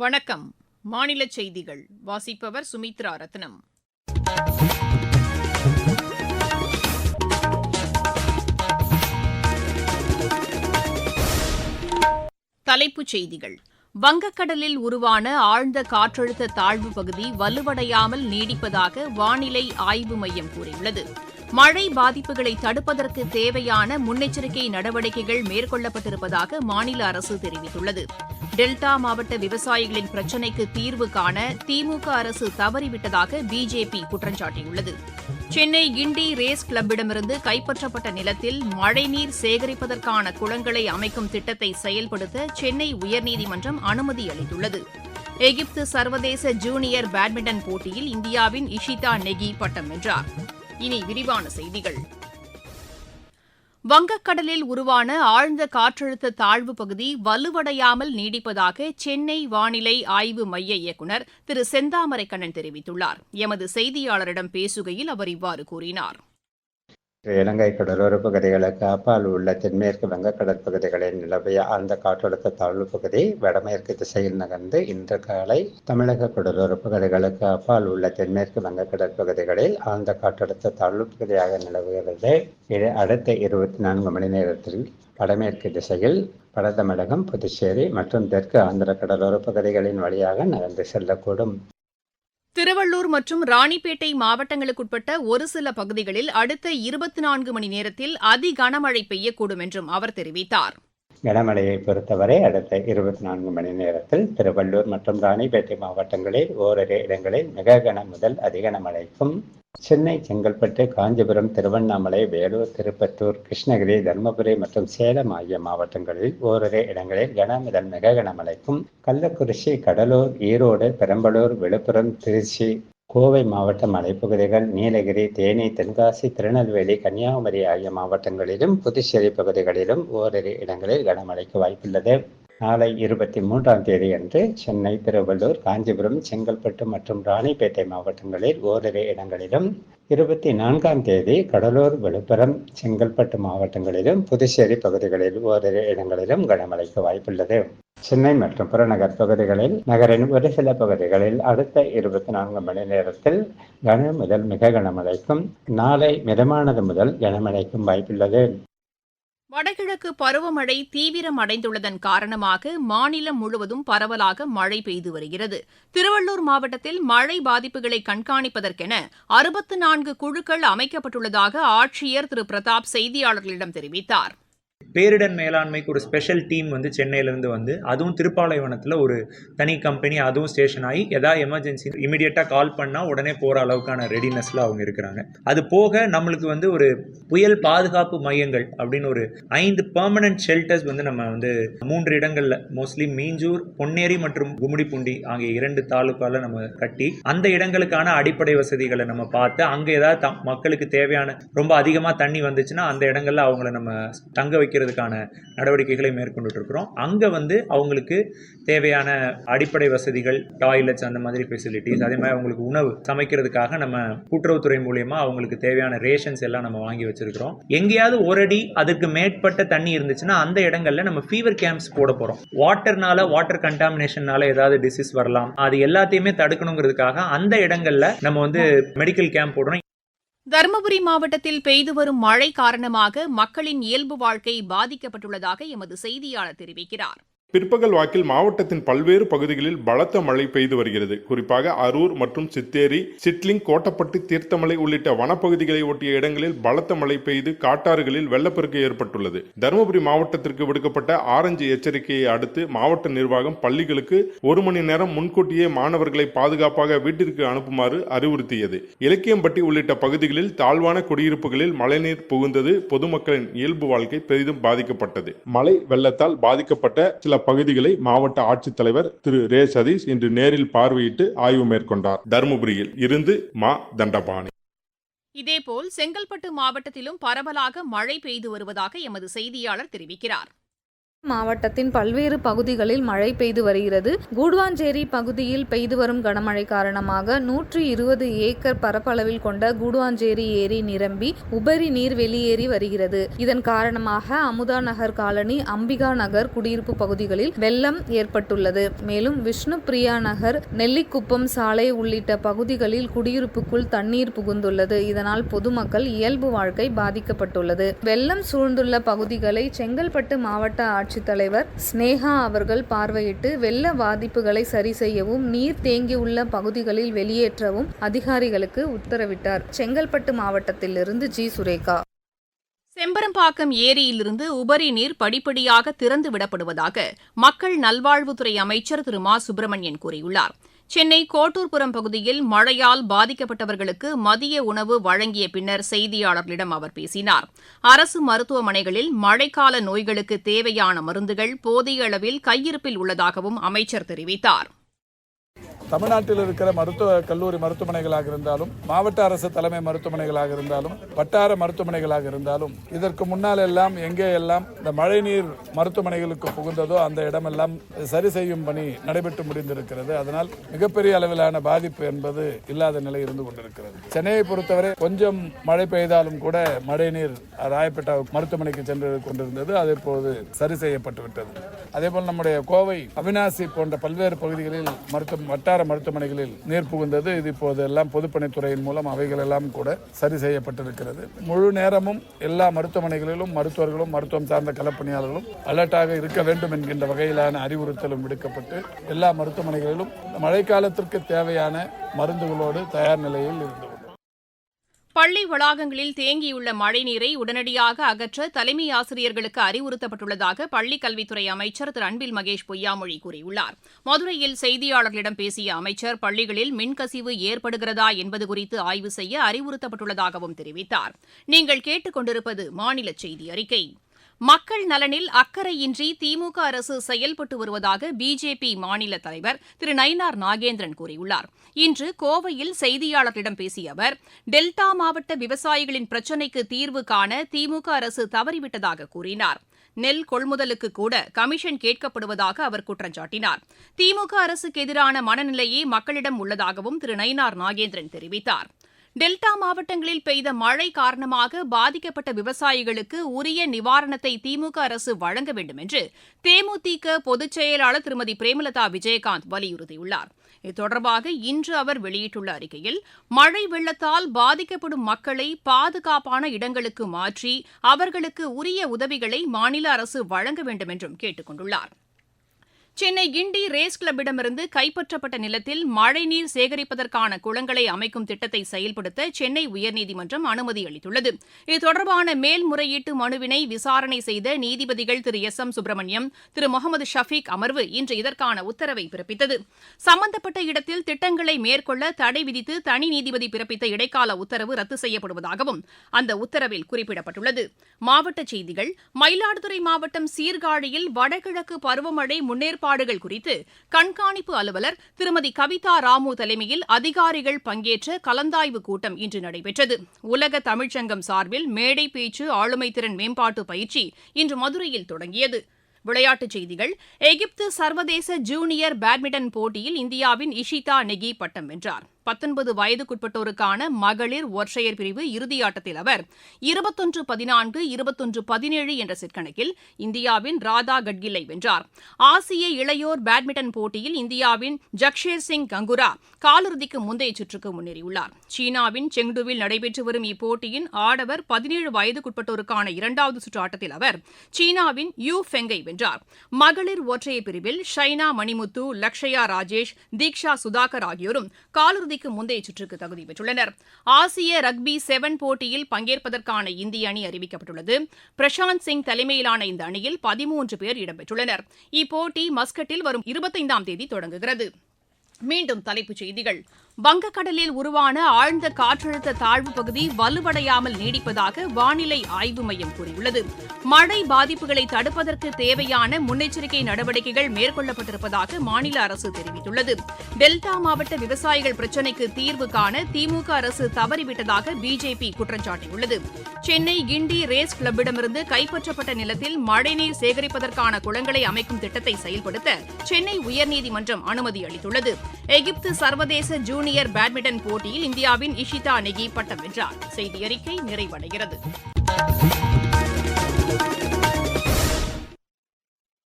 வணக்கம். மாநில செய்திகள். வாசிப்பவர் சுமித்ரா ரத்னம். தலைப்புச் செய்திகள். வங்கக்கடலில் உருவான ஆழ்ந்த காற்றழுத்த தாழ்வு பகுதி வலுவடையாமல் நீடிப்பதாக வானிலை ஆய்வு மையம் கூறியுள்ளது. மழை பாதிப்புகளை தடுப்பதற்கு தேவையான முன்னெச்சரிக்கை நடவடிக்கைகள் மேற்கொள்ளப்பட்டிருப்பதாக மாநில அரசு தெரிவித்துள்ளது. டெல்டா மாவட்ட விவசாயிகளின் பிரச்சினைக்கு தீர்வு காண திமுக அரசு தவறிவிட்டதாக பிஜேபி குற்றம் சாட்டியுள்ளது சென்னை கிண்டி ரேஸ் கிளப்பிடமிருந்து கைப்பற்றப்பட்ட நிலத்தில் மழைநீர் சேகரிப்பதற்கான குளங்களை அமைக்கும் திட்டத்தை செயல்படுத்த சென்னை உயர்நீதிமன்றம் அனுமதி அளித்துள்ளது. எகிப்து சர்வதேச ஜூனியர் பேட்மிண்டன் போட்டியில் இந்தியாவின் இஷிதா நெகி பட்டம் வென்றார். இனி விரிவான செய்திகள். வங்கக்கடலில் உருவான ஆழ்ந்த காற்றழுத்த தாழ்வு பகுதி வலுவடையாமல் நீடிப்பதாக சென்னை வானிலை ஆய்வு மைய இயக்குநர் திரு செந்தாமரைக்கண்ணன் தெரிவித்துள்ளார். எமது செய்தியாளரிடம் பேசுகையில் அவர் இவ்வாறு கூறினார். இலங்கை கடலோர பகுதிகளுக்கு அப்பால் உள்ள தென்மேற்கு வங்கக்கடல் பகுதிகளில் நிலவிய ஆழ்ந்த காற்றழுத்த தாழ்வு பகுதி வடமேற்கு திசையில் நகர்ந்து இன்று காலை தமிழக கடலோர பகுதிகளுக்கு அப்பால் உள்ள தென்மேற்கு வங்கக்கடல் பகுதிகளில் ஆழ்ந்த காற்றழுத்த தாழ்வு பகுதியாக நிலவுகிறது. இது அடுத்த இருபத்தி நான்கு மணி நேரத்தில் வடமேற்கு திசையில் வட தமிழகம் புதுச்சேரி மற்றும் தெற்கு ஆந்திர கடலோர பகுதிகளின் வழியாக நகர்ந்து செல்லக்கூடும். திருவள்ளூர் மற்றும் ராணிப்பேட்டை மாவட்டங்களுக்குட்பட்ட ஒரு சில பகுதிகளில் அடுத்த இருபத்தி நான்கு மணி நேரத்தில் அதி கனமழை பெய்யக்கூடும் என்றும் அவர் தெரிவித்தார். கனமழையை பொறுத்தவரை அடுத்த இருபத்தி நான்கு மணி நேரத்தில் திருவள்ளூர் மற்றும் ராணிப்பேட்டை மாவட்டங்களில் ஓரிரு இடங்களில் மிக கன முதல் அதிகன மழைக்கும் சென்னை செங்கல்பட்டு காஞ்சிபுரம் திருவண்ணாமலை வேலூர் திருப்பத்தூர் கிருஷ்ணகிரி தருமபுரி மற்றும் சேலம் ஆகிய மாவட்டங்களில் ஓரிரு இடங்களில் கன முதல் மிக கனமழைக்கும் கள்ளக்குறிச்சி கடலூர் ஈரோடு பெரம்பலூர் விழுப்புரம் திருச்சி கோவை மாவட்ட மலைப்பகுதிகள் நீலகிரி தேனி தென்காசி திருநெல்வேலி கன்னியாகுமரி ஆகிய மாவட்டங்களிலும் புதுச்சேரி பகுதிகளிலும் ஓரிரு இடங்களில் கனமழைக்கு வாய்ப்புள்ளது. நாளை இருபத்தி மூன்றாம் தேதி அன்று சென்னை திருவள்ளூர் காஞ்சிபுரம் செங்கல்பட்டு மற்றும் ராணிப்பேட்டை மாவட்டங்களில் ஓரிரு இடங்களிலும் இருபத்தி நான்காம் தேதி கடலூர் விழுப்புரம் செங்கல்பட்டு மாவட்டங்களிலும் புதுச்சேரி பகுதிகளில் ஓரிரு இடங்களிலும் கனமழைக்கு வாய்ப்புள்ளது. சென்னை மற்றும் புறநகர் பகுதிகளில் நகரின் ஒரு சில பகுதிகளில் அடுத்த இருபத்தி நான்கு மணி நேரத்தில் கன முதல் மிக கனமழைக்கும் நாளை மிதமானது முதல் கனமழைக்கும் வாய்ப்புள்ளது. வடகிழக்கு பருவமழை தீவிரமடைந்துள்ளதன் காரணமாக மாநிலம் முழுவதும் பரவலாக மழை பெய்து வருகிறது. திருவள்ளூர் மாவட்டத்தில் மழை பாதிப்புகளை கண்காணிப்பதற்கென அறுபத்து நான்கு குழுக்கள் அமைக்கப்பட்டுள்ளதாக ஆட்சியர் திரு. பிரதாப் செய்தியாளர்களிடம் தெரிவித்தார். பேரிடர் மேலாண்மைக்கு ஒரு ஸ்பெஷல் டீம் வந்து சென்னையிலேருந்து வந்து அதுவும் திருப்பாலைவனத்தில் ஒரு தனி கம்பெனி அதுவும் ஸ்டேஷன் ஆகி எதாவது எமர்ஜென்சி இமீடியட்டாக கால் பண்ணால் உடனே போகிற அளவுக்கான ரெடினஸில் அவங்க இருக்கிறாங்க. அது போக நம்மளுக்கு வந்து ஒரு புயல் பாதுகாப்பு மையங்கள் அப்படின்னு ஒரு ஐந்து பர்மனன்ட் ஷெல்டர்ஸ் வந்து நம்ம வந்து மூன்று இடங்களில் மோஸ்ட்லி மீஞ்சூர் பொன்னேரி மற்றும் கும்மிடிப்பூண்டி ஆகிய இரண்டு தாலுக்காவில் நம்ம கட்டி அந்த இடங்களுக்கான அடிப்படை வசதிகளை நம்ம பார்த்து அங்கே ஏதாவது மக்களுக்கு தேவையான ரொம்ப அதிகமாக தண்ணி வந்துச்சுன்னா அந்த இடங்கள்ல அவங்கள நம்ம தங்க வைக்கிறதுக்கான நடவடிக்கைகளை மேற்கொண்டுட்டு இருக்கிறோம் அங்கே வந்து அவங்களுக்கு தேவையான அடிப்படை வசதிகள் டாய்லெட்ஸ் அந்த மாதிரி ஃபெசிலிட்டிஸ் அதே மாதிரி அவங்களுக்கு உணவு சமைக்கிறதுக்காக நம்ம கூட்டுறவுத்துறை மூலயமா அவங்களுக்கு தேவையான ரேஷன்ஸ் எல்லாம் நம்ம வாங்கி வச்சிருக்கிறோம். எங்கேயாவது ஒரு அடி அதுக்கு மேற்பட்ட தண்ணி இருந்துச்சுன்னா அந்த இடங்கள்ல நம்ம ஃபீவர் கேம்ப்ஸ் போட போகிறோம் வாட்டர்னால வாட்டர் கண்டாமினேஷன்னால ஏதாவது டிசீஸ் வரலாம். அது எல்லாத்தையுமே தடுக்கணுங்கிறதுக்காக அந்த இடங்கள்ல நம்ம வந்து மெடிக்கல் கேம்ப் போடுறோம். தருமபுரி மாவட்டத்தில் பெய்து வரும் மழை காரணமாக மக்களின் இயல்பு வாழ்க்கை பாதிக்கப்பட்டுள்ளதாக எமது செய்தியாளர் தெரிவிக்கிறார். பிற்பகல் வாக்கில் மாவட்டத்தின் பல்வேறு பகுதிகளில் பலத்த மழை பெய்து வருகிறது. குறிப்பாக அரூர் மற்றும் சித்தேரி சிட்லிங் கோட்டப்பட்டு தீர்த்தமலை உள்ளிட்ட வனப்பகுதிகளை ஒட்டிய இடங்களில் பலத்த மழை பெய்து காட்டாறுகளில் வெள்ளப்பெருக்கு ஏற்பட்டுள்ளது. தருமபுரி மாவட்டத்திற்கு விடுக்கப்பட்ட ஆரஞ்சு எச்சரிக்கையை அடுத்து மாவட்ட நிர்வாகம் பள்ளிகளுக்கு ஒரு மணி நேரம் முன்கூட்டியே மாணவர்களை பாதுகாப்பாக வீட்டிற்கு அனுப்புமாறு அறிவுறுத்தியது. இலக்கியம்பட்டி உள்ளிட்ட பகுதிகளில் தாழ்வான குடியிருப்புகளில் மழைநீர் புகுந்தது பொதுமக்களின் இயல்பு வாழ்க்கை பெரிதும் பாதிக்கப்பட்டது. மழை வெள்ளத்தால் பாதிக்கப்பட்ட சில பகுதிகளை மாவட்ட ஆட்சித்தலைவர் திரு ரே சதீஷ் இன்று நேரில் பார்வையிட்டு ஆய்வு மேற்கொண்டார். தருமபுரியில் இருந்து மா தண்டபாணி. இதேபோல் செங்கல்பட்டு மாவட்டத்திலும் பரவலாக மழை பெய்து வருவதாக எமது செய்தியாளர் தெரிவிக்கிறார். மாவட்டத்தின் பல்வேறு பகுதிகளில் மழை பெய்து வருகிறது. கூடுவாஞ்சேரி பகுதியில் பெய்து வரும் கனமழை காரணமாக நூற்றி இருபது ஏக்கர் பரப்பளவில் கொண்ட கூடுவாஞ்சேரி ஏரி நிரம்பி உபரி நீர் வெளியேறி வருகிறது. இதன் காரணமாக அமுதா நகர் காலனி அம்பிகா நகர் குடியிருப்பு பகுதிகளில் வெள்ளம் ஏற்பட்டுள்ளது. மேலும் விஷ்ணு பிரியா நகர் நெல்லிக்குப்பம் சாலை உள்ளிட்ட பகுதிகளில் குடியிருப்புக்குள் தண்ணீர் புகுந்துள்ளது. இதனால் பொதுமக்கள் இயல்பு வாழ்க்கை பாதிக்கப்பட்டுள்ளது. வெள்ளம் சூழ்ந்துள்ள பகுதிகளை செங்கல்பட்டு மாவட்ட ஆட்சித்தலைவர் ஸ்னேகா அவர்கள் பார்வையிட்டு வெள்ள பாதிப்புகளை சரி செய்யவும் நீர் தேங்கியுள்ள பகுதிகளில் வெளியேற்றவும் அதிகாரிகளுக்கு உத்தரவிட்டார். செங்கல்பட்டு மாவட்டத்திலிருந்து ஜி. சுரேகா. செம்பரம்பாக்கம் ஏரியிலிருந்து உபரி நீர் படிப்படியாக திறந்து விடப்படுவதாக மக்கள் நல்வாழ்வுத்துறை அமைச்சர் திரு. மா. சுப்பிரமணியன் கூறியுள்ளார். சென்னை கோட்டூர்புரம் பகுதியில் மழையால் பாதிக்கப்பட்டவர்களுக்கு மதிய உணவு வழங்கிய பின்னர் செய்தியாளர்களிடம் அவர் பேசினார். அரசு மருத்துவமனைகளில் மழைக்கால நோய்களுக்கு தேவையான மருந்துகள் போதிய அளவில் கையிருப்பில் உள்ளதாகவும் அமைச்சர் தெரிவித்தார். தமிழ்நாட்டில் இருக்கிற மருத்துவ கல்லூரி மருத்துவமனைகளாக இருந்தாலும் மாவட்ட அரசு தலைமை மருத்துவமனைகளாக இருந்தாலும் வட்டார மருத்துவமனைகளாக இருந்தாலும் இதற்கு முன்னால் எல்லாம் எங்கே எல்லாம் இந்த மழைநீர் மருத்துவமனைகளுக்கு புகுந்ததோ அந்த இடமெல்லாம் சரி செய்யும் பணி நடைபெற்று முடிந்திருக்கிறது. அதனால் மிகப்பெரிய அளவிலான பாதிப்பு என்பது இல்லாத நிலை இருந்து கொண்டிருக்கிறது. சென்னையை பொறுத்தவரை கொஞ்சம் மழை பெய்தாலும் கூட மழைநீர் ராயப்பேட்டா மருத்துவமனைக்கு சென்று கொண்டிருந்தது. அது இப்போது சரி செய்யப்பட்டு விட்டது அதேபோல் நம்முடைய கோவை அவினாசி போன்ற பல்வேறு பகுதிகளில் மருத்துவ வட்டார மருத்துவமனைகளில் நீர் புகுந்தது. இது இப்போது எல்லாம் பொதுப்பணித்துறையின் மூலம் அவைகள் எல்லாம் கூட சரி செய்யப்பட்டிருக்கிறது. முழு நேரமும் எல்லா மருத்துவமனைகளிலும் மருத்துவர்களும் மருத்துவம் சார்ந்த களப்பணியாளர்களும் அலர்ட்டாக இருக்க வேண்டும் என்கின்ற வகையிலான அறிவுறுத்தலும் விடுக்கப்பட்டு எல்லா மருத்துவமனைகளிலும் மழைக்காலத்திற்கு தேவையான மருந்துகளோடு தயார் நிலையில் இருந்தது பள்ளி வளாகங்களில் தேங்கியுள்ள மழைநீரை உடனடியாக அகற்ற தலைமை ஆசிரியர்களுக்கு அறிவுறுத்தப்பட்டுள்ளதாக பள்ளிக் கல்வித்துறை அமைச்சர் திரு அன்பில் மகேஷ் பொய்யாமொழி கூறியுள்ளார். மதுரையில் செய்தியாளர்களிடம் பேசிய அமைச்சர் பள்ளிகளில் மின்கசிவு ஏற்படுகிறதா என்பது குறித்து ஆய்வு செய்ய அறிவுறுத்தப்பட்டுள்ளதாகவும் தெரிவித்தார். நீங்கள் கேட்டுக் கொண்டிருப்பது மாநில செய்தி அறிக்கை. மக்கள் நலனில் அக்கறையின்றி திமுக அரசு செயல்பட்டு வருவதாக பிஜேபி மாநில தலைவர் திரு நயினார் நாகேந்திரன் கூறியுள்ளார். இன்று கோவையில் செய்தியாளர்களிடம் பேசிய அவர் டெல்டா மாவட்ட விவசாயிகளின் பிரச்சினைக்கு தீர்வு காண திமுக அரசு தவறிவிட்டதாக கூறினார். நெல் கொள்முதலுக்கு கூட கமிஷன் கேட்கப்படுவதாக அவர் குற்றம் சாட்டினார். திமுக அரசுக்கு எதிரான மனநிலையே மக்களிடம் உள்ளதாகவும் திரு நயினார் நாகேந்திரன் தெரிவித்தார். டெல்டா மாவட்டங்களில் பெய்த மழை காரணமாக பாதிக்கப்பட்ட விவசாயிகளுக்கு உரிய நிவாரணத்தை திமுக அரசு வழங்க வேண்டும் என்று தேமுதிக பொதுச் செயலாளர் திருமதி பிரேமலதா விஜயகாந்த் வலியுறுத்தியுள்ளார். இது தொடர்பாக இன்று அவர் வெளியிட்டுள்ள அறிக்கையில் மழை வெள்ளத்தால் பாதிக்கப்படும் மக்களை பாதுகாப்பான இடங்களுக்கு மாற்றி அவர்களுக்கு உரிய உதவிகளை மாநில அரசு வழங்க வேண்டும் என்றும் கேட்டுக் கொண்டுள்ளாா் சென்னை கிண்டி ரேஸ் கிளப்பிடமிருந்து கைப்பற்றப்பட்ட நிலத்தில் மழைநீர் சேகரிப்பதற்கான குளங்களை அமைக்கும் திட்டத்தை செயல்படுத்த சென்னை உயர்நீதிமன்றம் அனுமதி அளித்துள்ளது. இது தொடர்பான மேல்முறையீட்டு மனுவினை விசாரணை செய்த நீதிபதிகள் திரு எஸ் எம் சுப்பிரமணியம் திரு முகமது ஷஃபீக் அமர்வு இன்று இதற்கான உத்தரவை பிறப்பித்தது. சம்பந்தப்பட்ட இடத்தில் திட்டங்களை மேற்கொள்ள தடை விதித்து தனி நீதிபதி பிறப்பித்த இடைக்கால உத்தரவு ரத்து செய்யப்படுவதாகவும் அந்த உத்தரவில் குறிப்பிடப்பட்டுள்ளது. மாவட்ட செய்திகள் மயிலாடுதுறை மாவட்டம் சீர்காழியில் வடகிழக்கு பருவமழை செயல்பாடுகள் குறித்து கண்காணிப்பு அலுவலர் திருமதி கவிதா ராமு தலைமையில் அதிகாரிகள் பங்கேற்ற கலந்தாய்வு கூட்டம் இன்று நடைபெற்றது. உலக தமிழ்ச்சங்கம் சார்பில் மேடை பேச்சு ஆளுமை திறன் மேம்பாட்டு பயிற்சி இன்று மதுரையில் தொடங்கியது. விளையாட்டுச் செய்திகள் எகிப்து சர்வதேச ஜூனியர் பேட்மிண்டன் போட்டியில் இந்தியாவின் இஷிதா நெகி பட்டம் வென்றார். பத்தொன்பது வயதுக்குட்பட்டோருக்கான மகளிர் ஒற்றையர் பிரிவு இறுதியாட்டத்தில் அவர் இருபத்தொன்று பதினான்கு இருபத்தொன்று பதினேழு என்ற செட் கணக்கில் இந்தியாவின் ராதா கட்கில்லை வென்றார். ஆசிய இளையோர் பேட்மிண்டன் போட்டியில் இந்தியாவின் ஜக்ஷேர் சிங் கங்குரா காலிறுதிக்கு முந்தைய சுற்றுக்கு முன்னேறியுள்ளார். சீனாவின் செங்டுவில் நடைபெற்று வரும் இப்போட்டியின் ஆடவர் பதினேழு வயதுக்குட்பட்டோருக்கான இரண்டாவது சுற்று ஆட்டத்தில் அவர் சீனாவின் யூ ஃபெங்கை வென்றார். மகளிர் ஒற்றையர் பிரிவில் ஷைனா மணிமுத்து லக்ஷயா ராஜேஷ் தீக்ஷா சுதாகர் ஆகியோரும் காலிறுதிக்கு முந்தைய சுற்றுக்கு தகுதி பெற்றுள்ளனர். ஆசிய ரக்பி செவன் போட்டியில் பங்கேற்பதற்கான இந்திய அணி அறிவிக்கப்பட்டுள்ளது. பிரசாந்த் சிங் தலைமையிலான இந்த அணியில் பதிமூன்று பேர் இடம்பெற்றுள்ளனர். இப்போட்டி மஸ்கட்டில் வரும் இருபத்தைந்தாம் தேதி தொடங்குகிறது. மீண்டும் தலைப்புச் செய்திகள். வங்கக்கடலில் உருவான ஆழ்ந்த காற்றழுத்த தாழ்வு பகுதி வலுவடையாமல் நீடிப்பதாக வானிலை ஆய்வு மையம் கூறியுள்ளது. மழை பாதிப்புகளை தடுப்பதற்கு தேவையான முன்னெச்சரிக்கை நடவடிக்கைகள் மேற்கொள்ளப்பட்டிருப்பதாக மாநில அரசு தெரிவித்துள்ளது. டெல்டா மாவட்ட விவசாயிகள் பிரச்சினைக்கு தீர்வு காண திமுக அரசு தவறிவிட்டதாக பிஜேபி குற்றம் சாட்டியுள்ளது சென்னை கிண்டி ரேஸ் கிளப்பிடமிருந்து கைப்பற்றப்பட்ட நிலத்தில் மழைநீர் சேகரிப்பதற்கான குளங்களை அமைக்கும் திட்டத்தை செயல்படுத்த சென்னை உயர்நீதிமன்றம் அனுமதி அளித்துள்ளது. எகிப்து சர்வதேச ஜூனியர் சீனியர் பேட்மிண்டன் போட்டியில் இந்தியாவின் இஷிதா நெகி பட்டம் வென்றார். செய்தி அறிக்கை நிறைவடைகிறது.